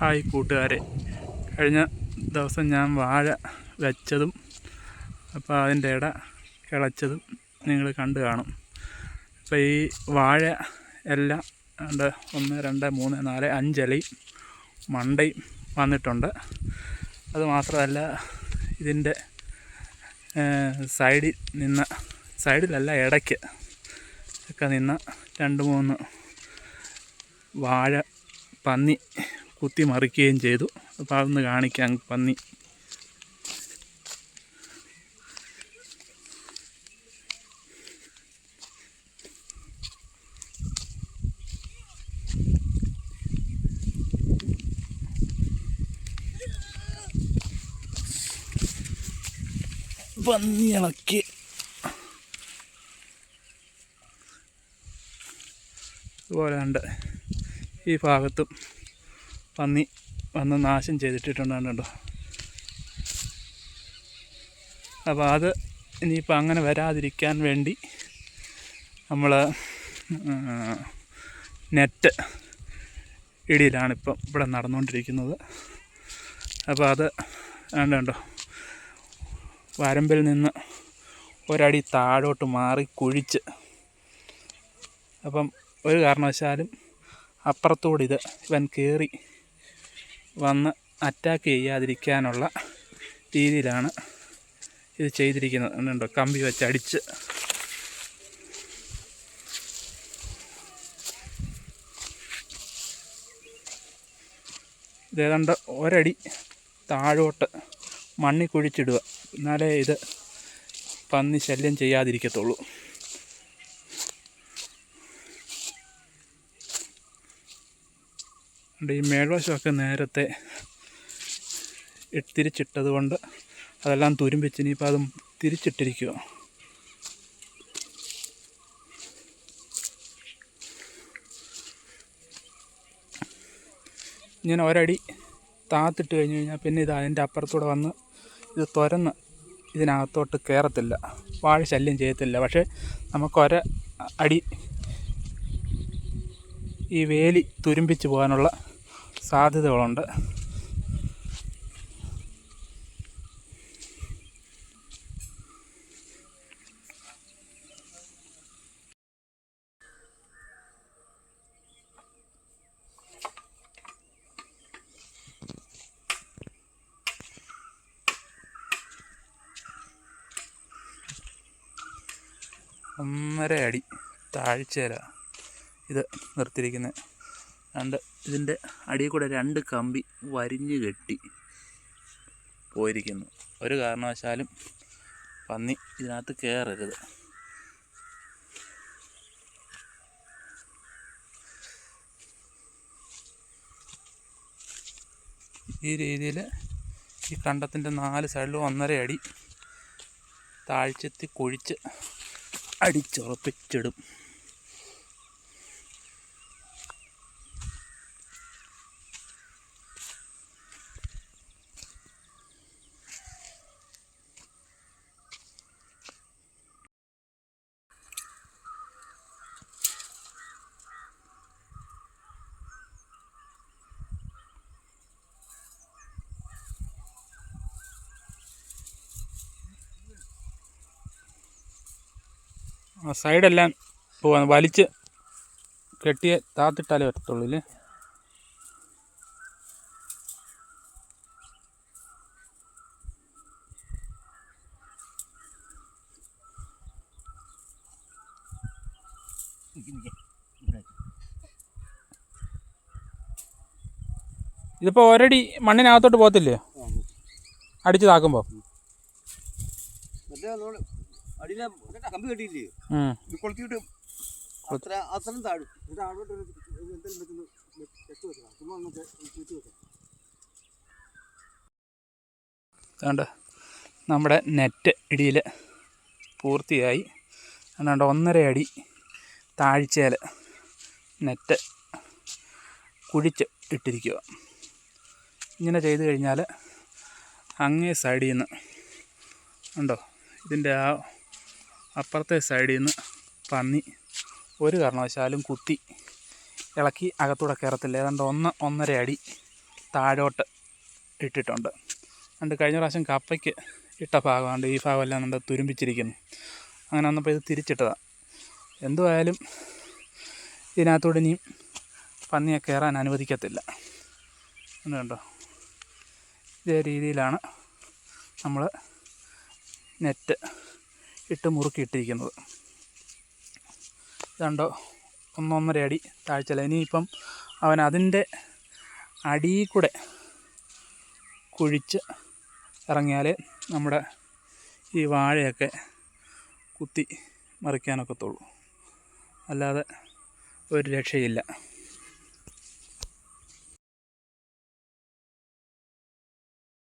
Hi കൂട്ടുകാരെ. കഴിഞ്ഞ ദിവസം ഞാൻ വാഴ വെച്ചതും അപ്പോൾ അതിന്റെ ഇട കിളച്ചതും നിങ്ങൾ കണ്ടു കാണും. അപ്പോൾ ഈ വാഴ എല്ലാം രണ്ട് ഒന്ന് രണ്ട് മൂന്ന് നാല് അഞ്ചലയും മണ്ടയും വന്നിട്ടുണ്ട്. അത് മാത്രമല്ല ഇതിന്റെ സൈഡിൽ നിന്ന് സൈഡിലല്ല ഇടയ്ക്ക് ഒക്കെ നിന്ന് രണ്ട് മൂന്ന് വാഴ പന്നി കുത്തി മറിക്കുകയും ചെയ്തു. അപ്പോൾ അതൊന്ന് കാണിക്കാം പന്നി പന്നി. ഇളക്കി ഇതുപോലെ ഉണ്ട് ഈ ഭാഗത്തും പന്നി വന്ന് നാശം ചെയ്തിട്ടിട്ടുണ്ട് കേട്ടോ അപ്പോൾ അത് ഇനിയിപ്പോൾ അങ്ങനെ വരാതിരിക്കാൻ വേണ്ടി നമ്മൾ നെറ്റ് ഇടിയിലാണ് ഇവിടെ നടന്നുകൊണ്ടിരിക്കുന്നത് അപ്പോൾ അത് വേണ്ട കണ്ടോ? വരമ്പിൽ നിന്ന് ഒരടി താഴോട്ട് മാറി കുഴിച്ച്. അപ്പം ഒരു കാരണവശാലും അപ്പുറത്തൂടെ ഇത് ഇവൻ കയറി വന്ന് അറ്റാക്ക് ചെയ്യാതിരിക്കാനുള്ള രീതിയിലാണ് ഇത് ചെയ്തിരിക്കുന്നത്. ഉണ്ടോ കമ്പി വെച്ചടിച്ച് ഇതേതാണ്ട് ഒരടി താഴോട്ട് മണ്ണി കുഴിച്ചിടുക. എന്നാലേ ഇത് പന്നി ശല്യം ചെയ്യാതിരിക്കത്തുള്ളൂ. ഉണ്ട്. ഈ മേൽവശമൊക്കെ നേരത്തെ തിരിച്ചിട്ടത് കൊണ്ട് അതെല്ലാം തുരുമ്പിച്ച് ഇനിയിപ്പോൾ അതും തിരിച്ചിട്ടിരിക്കുക ഇങ്ങനെ ഒരടി താത്തിട്ട് കഴിഞ്ഞ് കഴിഞ്ഞാൽ പിന്നെ ഇത് അതിന്റെ അപ്പുറത്തൂടെ വന്ന് ഇത് തുരന്ന് ഇതിനകത്തോട്ട് കയറത്തില്ല വാഴ ശല്യം ചെയ്യത്തില്ല. പക്ഷേ നമുക്കൊര അടി ഈ വേലി തുരുമ്പിച്ച് പോകാനുള്ള സാധ്യതകളുണ്ട്. ഒന്നര അടി താഴ്ചയിലാണ് ഇത് നിർത്തിയിരിക്കുന്നത് രണ്ട് ഇതിന്റെ അടിയിൽ കൂടെ രണ്ട് കമ്പി വരിഞ്ഞ് കെട്ടി പോയിരിക്കുന്നു. ഒരു കാരണവശാലും പന്നി ഇതിനകത്ത് കയറരുത് ഈ രീതിയിൽ ഈ കണ്ടത്തിന്റെ നാല് സൈഡിലും ഒന്നര അടി താഴ്ചത്തി കുഴിച്ച് അടിച്ചുറപ്പിച്ചിടും. ആ സൈഡെല്ലാം പോവാ. വലിച്ച് കെട്ടിയ താത്തിട്ടാലേ പറ്റത്തുള്ളൂ ഇല്ലേ? ഇതിപ്പോൾ ഒരടി മണ്ണിനകത്തോട്ട് പോകത്തില്ലേ? അടിച്ച് താക്കുമ്പോൾ നമ്മൾ അടിയിലെ മറ്റേ കമ്പി കെട്ടിയില്ലേ? ഉം. ഇത് കൊളുത്തിയിട്ട് അത്ര അത്രയും താഴും. എന്തെങ്കിലും വെച്ച് വെക്കണം. ചുമ്മാ അതുകൊണ്ട് നമ്മുടെ നെറ്റ് ഇടിയിൽ പൂർത്തിയായി. അതുകൊണ്ട് ഒന്നര അടി താഴ്ചയിൽ നെറ്റ് കുഴിച്ച് ഇട്ടിരിക്കുക ഇങ്ങനെ ചെയ്ത് കഴിഞ്ഞാൽ അങ്ങേ സൈഡിൽ നിന്ന് ഉണ്ടോ ഇതിന്റെ ആ അപ്പുറത്തെ സൈഡിൽ നിന്ന് പന്നി ഒരു കാരണവശാലും കുത്തി ഇളക്കി അകത്തൂടെ കയറത്തില്ല. ഏതാണ്ട് ഒന്ന് ഒന്നര അടി താഴോട്ട് ഇട്ടിട്ടുണ്ട്. അതുകൊണ്ട് കഴിഞ്ഞ പ്രാവശ്യം കപ്പയ്ക്ക് ഇട്ട ഭാഗമുണ്ട് ഈ ഭാഗമെല്ലാം നമ്മുടെ തുരുമ്പിച്ചിരിക്കുന്നു. അങ്ങനെ വന്നപ്പോൾ ഇത് തിരിച്ചിട്ടതാണ് എന്തുമായാലും ഇതിനകത്തൂടെ ഇനിയും പന്നിയെ കയറാൻ അനുവദിക്കത്തില്ല. എന്ന് കണ്ടോ? ഇതേ രീതിയിലാണ് നമ്മൾ നെറ്റ് ഇട്ട് മുറുക്കിയിട്ടിരിക്കുന്നത്. രണ്ടോ ഒന്നൊന്നര അടി താഴ്ചയില്ല ഇനിയിപ്പം അവൻ അതിന്റെ അടിയിൽ കൂടെ കുഴിച്ച് ഇറങ്ങിയാലേ നമ്മുടെ ഈ വാഴയൊക്കെ കുത്തി മറിക്കാനൊക്കത്തുള്ളൂ. അല്ലാതെ ഒരു രക്ഷയില്ല.